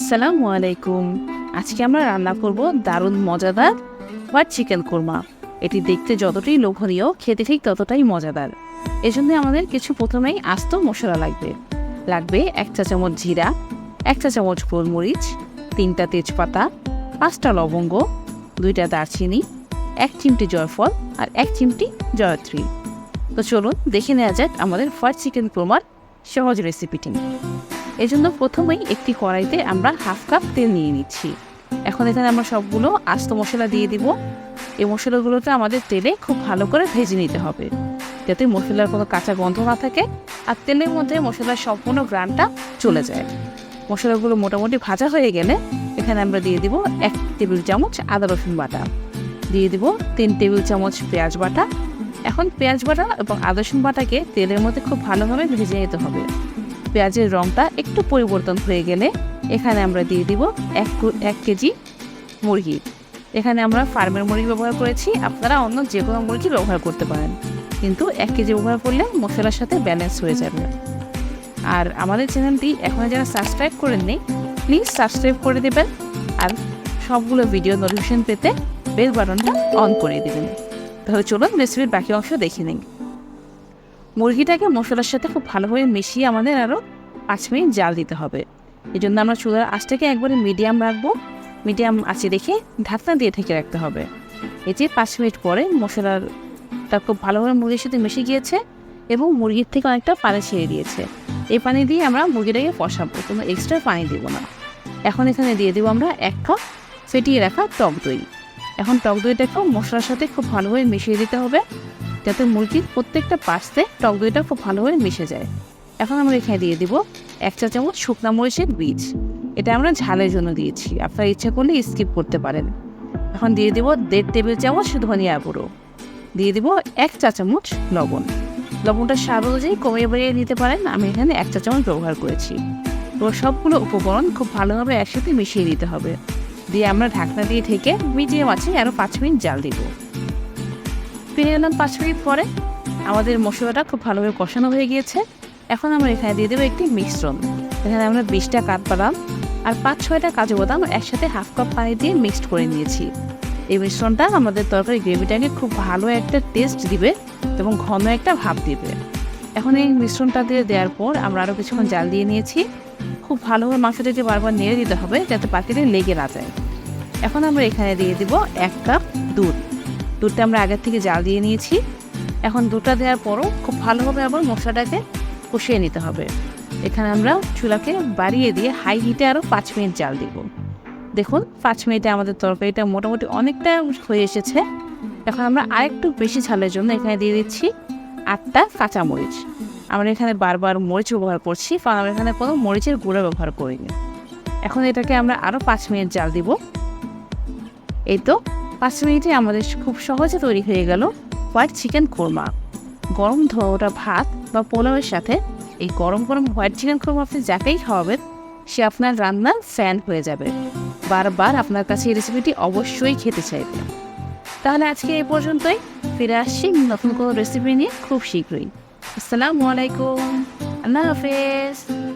আসসালামু আলাইকুম। আজকে আমরা রান্না করব দারুণ মজাদার হোয়াইট চিকেন কোরমা। এটি দেখতে যতটাই লোভনীয়, খেতে ঠিক ততটাই মজাদার। এজন্য আমাদের কিছু প্রথমেই আস্ত মশলা লাগবে। লাগবে এক চা চামচ জিরা, এক চা চামচ গোলমরিচ, তিনটা তেজপাতা, পাঁচটা লবঙ্গ, দুইটা দারচিনি, এক চিমটি জয়ফল আর এক চিমটি জয়ত্রী। তো চলুন দেখে নেওয়া যাক আমাদের হোয়াইট চিকেন কোরমার সহজ রেসিপিটি। এই জন্য প্রথমেই একটি কড়াইতে আমরা হাফ কাপ তেল নিয়ে নিচ্ছি। এখন এখানে আমরা সবগুলো আস্ত মশলা দিয়ে দিব। এই মশলাগুলোকে আমাদের তেলে খুব ভালো করে ভেজে নিতে হবে। যাতে মশলার কোনো কাঁচা গন্ধ না থাকে আর তেলের মধ্যে মশলার সম্পূর্ণ গ্রানটা চলে যায়। মশলাগুলো মোটামুটি ভাজা হয়ে গেলে এখানে আমরা দিয়ে দিব এক টেবিল চামচ আদা রসুন বাটা। দিয়ে দিব তিন টেবিল চামচ পেঁয়াজ বাটা। এখন পেঁয়াজ বাটা এবং আদা রসুন বাটাকে তেলের মধ্যে খুব ভালোভাবে ভেজে নিতে হবে। পেঁয়াজের রঙটা একটু পরিবর্তন হয়ে গেলে এখানে আমরা দিয়ে দিব এক এক কেজি মুরগি। এখানে আমরা ফার্মের মুরগি ব্যবহার করেছি, আপনারা অন্য যে কোনো মুরগি ব্যবহার করতে পারেন। কিন্তু এক কেজি ব্যবহার করলে মশলার সাথে ব্যালেন্স হয়ে যাবে। আর আমাদের চ্যানেলটি এখনও যারা সাবস্ক্রাইব করেননি প্লিজ সাবস্ক্রাইব করে দেবেন আর সবগুলো ভিডিও নোটিফিকেশন পেতে বেল বাটনটা অন করে দেবেন। তাহলে চলুন রেসিপির বাকি অংশ দেখে নিন মুরগিটাকে মশলার সাথে খুব ভালোভাবে মিশিয়ে আমাদের আরও পাঁচ মিনিট জাল দিতে হবে। এই জন্য আমরা চুলার আঁচটাকে একবারে মিডিয়াম রাখব। মিডিয়াম আঁচে রেখে ঢাকনা দিয়ে ঢেকে রাখতে হবে। যে পাঁচ মিনিট পরে মশলাটা খুব ভালোভাবে মুরগির সাথে মিশে গিয়েছে এবং মুরগির থেকে অনেকটা পানি ছেড়ে দিয়েছে। এই পানি দিয়ে আমরা মুরগিটাকে ফসাবো কোনো এক্সট্রা পানি দেবো না। এখন এখানে দিয়ে দেবো আমরা এক কাপ ফেটিয়ে রাখা টক দই। এখন টক দইটাকেও মশলার সাথে খুব ভালোভাবে মিশিয়ে দিতে হবে। যাতে মুরগির প্রত্যেকটা পাশতে টক দইটা খুব ভালোভাবে মিশে যায়। এখন আমরা এখানে দিয়ে দিব এক চা চামচ শুকনা মরিচের বীজ। এটা আমরা ঝালের জন্য দিয়েছি। আপনারা ইচ্ছা করলে স্কিপ করতে পারেন। এখন দিয়ে দিব দেড় টেবিল চামচ ধনিয়া গুঁড়ো। দিয়ে দিব এক চা চামচ লবণ। লবণটা স্বাদ অনুযায়ী কমিয়ে বাড়িয়ে নিতে পারেন। আমি এখানে এক চা চামচ ব্যবহার করেছি। তো সবগুলো উপকরণ খুব ভালোভাবে একসাথে মিশিয়ে দিতে হবে। দিয়ে আমরা ঢাকনা দিয়ে ঢেকে মিডিয়াম আছে আরও পাঁচ মিনিট জাল দিব। ফিরে এলাম পাঁচ মিনিট পরে আমাদের মশলাটা খুব ভালোভাবে কষানো হয়ে গিয়েছে। এখন আমরা এখানে দিয়ে দেবো একটি মিশ্রণ। এখানে আমরা বিশটা কাঠবাদাম আর পাঁচ, ছয়টা কাজু বাদাম একসাথে হাফ কাপ পানি দিয়ে মিক্সড করে নিয়েছি। এই মিশ্রণটা আমাদের তরকারি গ্রেভিটাকে খুব ভালো একটা টেস্ট দিবে এবং ঘন একটা ভাব দিবে। এখন এই মিশ্রণটা দিয়ে দেওয়ার পর আমরা আরও কিছুক্ষণ জাল দিয়ে নিয়েছি। খুব ভালোভাবে মাংসটাকে বারবার নেড়ে দিতে হবে যাতে পাতিলে লেগে না যায়। এখন আমরা এখানে দিয়ে দিব এক কাপ দুধ। দুধটা আমরা আগের থেকে জাল দিয়ে নিয়েছি। এখন দুধটা দেওয়ার পরও খুব ভালোভাবে আবার মশলাটাকে কষিয়ে নিতে হবে। এখানে আমরা চুলাকে বাড়িয়ে দিয়ে হাই হিটে আরও পাঁচ মিনিট জাল দিব। দেখুন, পাঁচ মিনিটে আমাদের তরকারিটা মোটামুটি অনেকটা হয়ে এসেছে। এখন আমরা আরেকটু বেশি ঝালের জন্য এখানে দিয়ে দিচ্ছি আটটা কাঁচামরিচ। আমরা এখানে বারবার মরিচ ব্যবহার করছি, কারণ আমরা এখানে কোনো মরিচের গুঁড়ো ব্যবহার করিনি। এখন এটাকে আমরা আরও পাঁচ মিনিট জাল দিব। এই তো পাঁচ মিনিটে আমাদের খুব সহজে তৈরি হয়ে গেল হোয়াইট চিকেন কোরমা। গরম ধোয়া ভাত বা পোলাওয়ের সাথে এই গরম গরম হোয়াইট চিকেন কোরমা আপনি যাকেই খাওয়াবেন, সে আপনার রান্নার ফ্যান হয়ে যাবে। বারবার আপনার কাছে এই রেসিপিটি অবশ্যই খেতে চাইবে। তাহলে আজকে এই পর্যন্তই। ফিরে আসছি নতুন কোনো রেসিপি নিয়ে খুব শীঘ্রই। আসসালামু আলাইকুম। আল্লাহ হাফেজ।